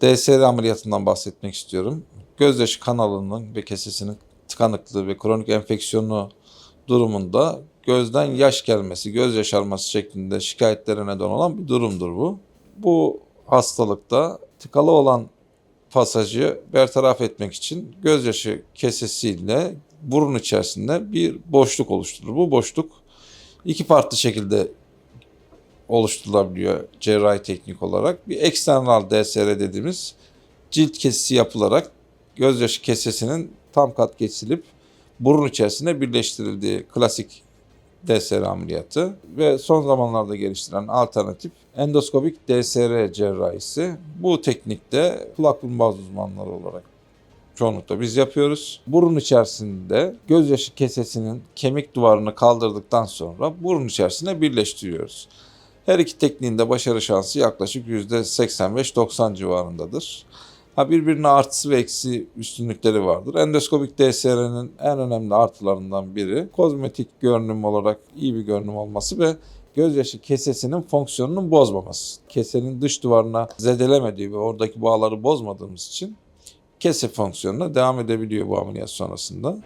DSR ameliyatından bahsetmek istiyorum. Gözyaşı kanalının ve kesesinin tıkanıklığı ve kronik enfeksiyonu durumunda gözden yaş gelmesi, göz yaşarması şeklinde şikayetlere neden olan bir durumdur bu. Bu hastalıkta tıkalı olan pasajı bertaraf etmek için gözyaşı kesesiyle burun içerisinde bir boşluk oluşturur. Bu boşluk iki farklı şekilde oluşturulabiliyor cerrahi teknik olarak. Bir eksternal DSR dediğimiz cilt kesisi yapılarak gözyaşı kesesinin tam kat geçilip burun içerisinde birleştirildiği klasik DSR ameliyatı ve son zamanlarda geliştirilen alternatif endoskopik DSR cerrahisi. Bu teknikte kulak burun boğaz uzmanları olarak çoğunlukla biz yapıyoruz. Burun içerisinde gözyaşı kesesinin kemik duvarını kaldırdıktan sonra burun içerisine birleştiriyoruz. Her iki tekniğin de başarı şansı yaklaşık %85-90 civarındadır. Ha birbirine artısı ve eksi üstünlükleri vardır. Endoskopik DSR'nin en önemli artılarından biri kozmetik görünüm olarak iyi bir görünüm olması ve gözyaşı kesesinin fonksiyonunun bozmaması. Kesenin dış duvarına zedelemediği ve oradaki bağları bozmadığımız için kese fonksiyonuna devam edebiliyor bu ameliyat sonrasında.